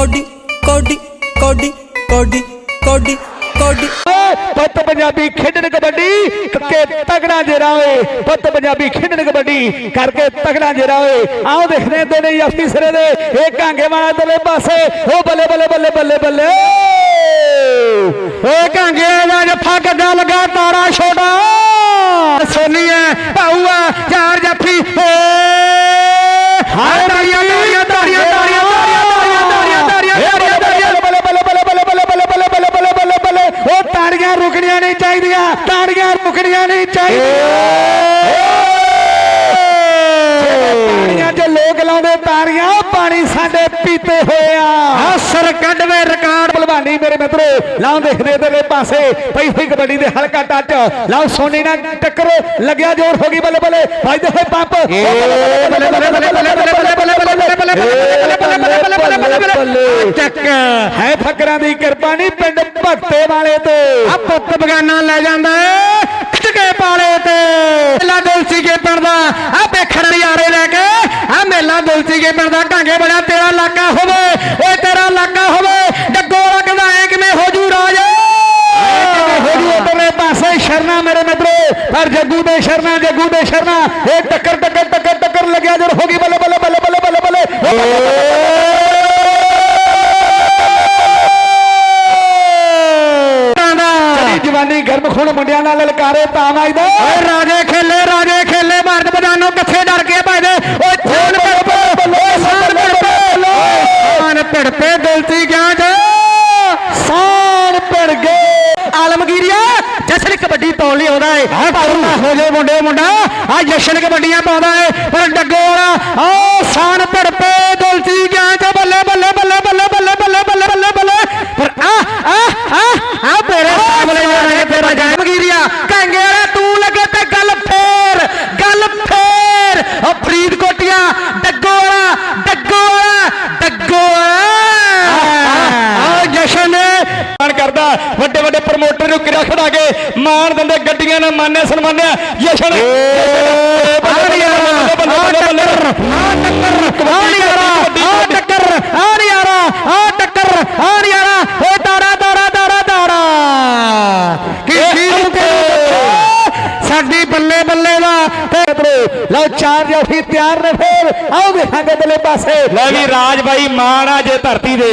Cody ਕੋਡੀ ਕੋਡੀ ਕੋਡੀ ਕੋਡੀ ਕੋਡੀ ਪੁੱਤ ਪੰਜਾਬੀ ਖੇਡਣ ਕਬੱਡੀ ਕਰਕੇ ਤਗੜਾ ਜੇਰਾ ਓਏ ਪੁੱਤ ਪੰਜਾਬੀ ਖੇਡਣ ਕਬੱਡੀ ਕਰਕੇ ਤਗੜਾ ਜੇਰਾ ਓਏ ਆਓ ਦੇਖਦੇ ਤੇ ਨਹੀਂ ਅਫੀਸਰੇ ਦੇ ਇਹ ਕਾਂਗੇ ਵਾਲਾ ਦਲੇ ਪਾਸੇ ਉਹ ਬੱਲੇ ਬੱਲੇ ਬੱਲੇ ਬੱਲੇ ਬੱਲੇ ਓਏ ਕਾਂਗੇ ਦਾ ਜੱਫਾ ਗੱਡਾ ਲਗਾ ਤਾਰਾ ਛੋਟਾ ਸੋਨੀ ਹੈ ਭਾਊ ਆ ਯਾਰ ਜੱਫੀ ਏ ਹਾਏ ਤਾੜੀਆਂ ਰੁਕਣੀਆਂ ਨਹੀਂ ਚਾਹੀਦੀਆਂ ਤਾੜੀਆਂ ਰੁਕਣੀਆਂ ਨਹੀਂ ਚਾਹੀਦੀਆਂ ਤਾੜੀਆਂ ਤੇ ਲੋਕ ਲਾਉਂਦੇ ਤਾੜੀਆਂ ਪਾਣੀ ਸਾਡੇ ਪੀਤੇ ਹੋਇਆ ਹਸਰ ਕੱਢਵੇ ਰਿਕਾਰਡ ਭਲਵਾਨੀ ਮੇਰੇ ਮਿੱਤਰੋ ਲਾਉ ਦੇਖਦੇ ਤੇਰੇ ਪਾਸੇ ਪਈ ਹੋਈ ਕਬੱਡੀ ਦੇ ਹਲਕਾ ਟੱਚ ਲਾਉ ਸੋਨੀ ਨਾਲ ਟੱਕਰ ਲੱਗਿਆ ਜ਼ੋਰ ਹੋ ਗਈ ਬੱਲੇ ਬੱਲੇ ਵੱਜਦੇ ਹੋਏ ਪੰਪ ਟੱਕ ਹੈ ਫਕਰਾਂ ਦੀ ਕਿਰਪਾ ਭਗਤੇ ਵਾਲੇ ਤੇ ਆ ਪੁੱਤ ਬਗਾਨਾ ਲੈ ਜਾਂਦਾ ਏ ਟਕੇ ਪਾਲੇ ਤੇ ਮੇਲਾ ਦੁਲਸੀ ਕੇ ਪਿੰਡ ਦਾ ਆ ਵੇਖਣ ਨਜ਼ਾਰੇ ਲੈ ਕੇ ਆ ਮੇਲਾ ਦੁਲਸੀ ਕੇ ਪਿੰਡ ਦਾ ਢਾਂਗੇ ਬੜਾ ਤੇਰਾ ਇਲਾਕਾ ਹੋਵੇ ਓਏ ਤੇਰਾ ਇਲਾਕਾ ਹੋਵੇ ਡੱਗੋ ਲੱਗਦਾ ਐ ਕਿਵੇਂ ਹੋ ਜੂ ਰਾਜ ਹੋ ਜੂ ਉਧਰਲੇ ਪਾਸੇ ਸ਼ਰਨਾ ਮੇਰੇ ਮਿੱਤਰੋ ਪਰ ਜੱਗੂ ਦੇ ਸ਼ਰਨਾ ਜੱਗੂ ਦੇ ਸ਼ਰਨਾ ਇਹ ਟੱਕਰ ਟੱਕਰ ਟੱਕਰ ਟੱਕਰ ਲੱਗਿਆ ਜਦ ਹੋ ਗਈ ਬੱਲੇ ਬੱਲੇ ਬੱਲੇ ਬੱਲੇ ਜਵਾਨੀ ਗਰਮ ਖੂਨ ਮੁੰਡਿਆਂ ਨਾਲ ਲਲਕਾਰੇ ਤਾਂ ਵੱਜਦਾ ਓਏ ਰਾਜੇ ਖੇਲੇ ਰਾਜੇ ਖੇਲੇ ਭਾਰਤ ਬਦਾਨੋ ਕਿੱਥੇ ਡਰ ਕੇ ਭਜਦੇ ਓਏ ਛੋਨ ਪੜਪੇ ਓਏ ਸਾਨ ਪੜਪੇ ਸਾਨ ਪੜਪੇ ਗਲਤੀ ਗਿਆ ਜੇ। ਸਾਨ ਪੜ ਗਏ। ਆਲਮਗੀਰੀਆ ਜਸ਼ਨ ਕਬੱਡੀ ਪਾਉਣ ਲਈ ਆਉਂਦਾ ਏ। ਪਾਉਣਾ ਹੋ ਜੇ ਮੁੰਡੇ ਮੁੰਡਾ ਆ ਜਸ਼ਨ ਕਬੱਡੀਆਂ ਪਾਉਂਦਾ ਏ। ਪਰ ਡੱਗੋ ਵਾਲਾ ਆ ਸਾਨ ਪੜਪੇ ਵੱਡੇ ਵੱਡੇ ਪ੍ਰਮੋਟਰ ਨੂੰ ਕਿਰਾ ਖੜਾ ਕੇ ਮਾਣ ਦਿੰਦੇ ਗੱਡੀਆਂ ਨਾਲ ਮਾਨਿਆ ਸਨਮਾਨਿਆ? ਜਸ਼ਨ ਸਾਡੀ ਬੱਲੇ ਬੱਲੇ ਦਾ ਲਓ ਚਾਰ ਜਾਫੀ ਤਿਆਰ ਨੇ ਫੇਰ। ਆਓ ਵੇਖਾਂਗੇ ਬੱਲੇ ਪਾਸੇ। ਲੈ ਵੀ ਰਾਜ ਬਾਈ ਮਾਣ ਆ ਜੇ ਧਰਤੀ ਦੇ।